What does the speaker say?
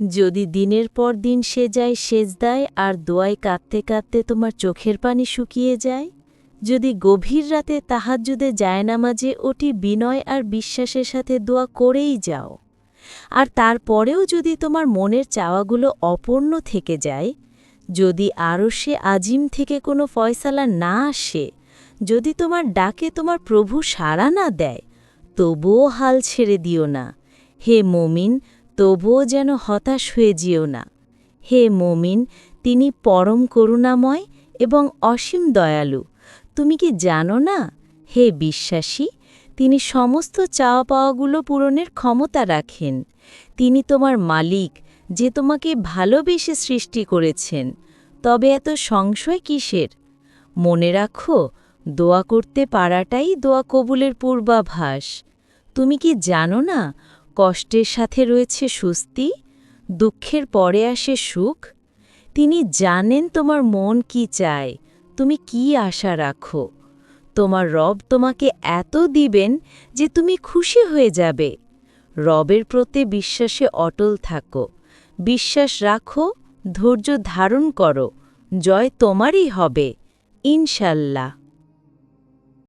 যদি দিনের পর দিন সে যায় সেজদায় আর দোয়ায় কাঁদতে কাঁদতে তোমার চোখের পানি শুকিয়ে যায়? যদি গভীর রাতে তাহাজ্জুদে জায়নামাজে ওটি বিনয় আর বিশ্বাসের সাথে দোয়া করেই যাও। আর তারপরেও যদি তোমার মনের চাওয়াগুলো অপূর্ণ থেকে যায়, যদি আরও সে আজিম থেকে কোনো ফয়সালা না আসে, যদি তোমার ডাকে তোমার প্রভু সাড়া না দেয়, তবুও হাল ছেড়ে দিও না। হে মমিন তবুও যেন হতাশ হয়ে যেও না। হে মমিন, তিনি পরম করুণাময় এবং অসীম দয়ালু। তুমি কি জানো না, হে বিশ্বাসী, তিনি সমস্ত চাওয়া পাওয়াগুলো পূরণের ক্ষমতা রাখেন। তিনি তোমার মালিক, যে তোমাকে ভালোবেসে সৃষ্টি করেছেন। তবে এত সংশয় কিসের? মনে রাখো, দোয়া করতে পারাটাই দোয়া কবুলের পূর্বাভাস। তুমি কি জানো না কষ্টের সাথে রয়েছে সুস্তি দুঃখের পরে আসে সুখ। তিনি জানেন তোমার মন কি চায়, তুমি কি আশা রাখো। তোমার রব তোমাকে এত দিবেন যে তুমি খুশি হয়ে যাবে। রবের প্রতি বিশ্বাসে অটল থাকো, বিশ্বাস রাখো, ধৈর্য ধারণ করো, জয় তোমারই হবে, ইনশাল্লাহ।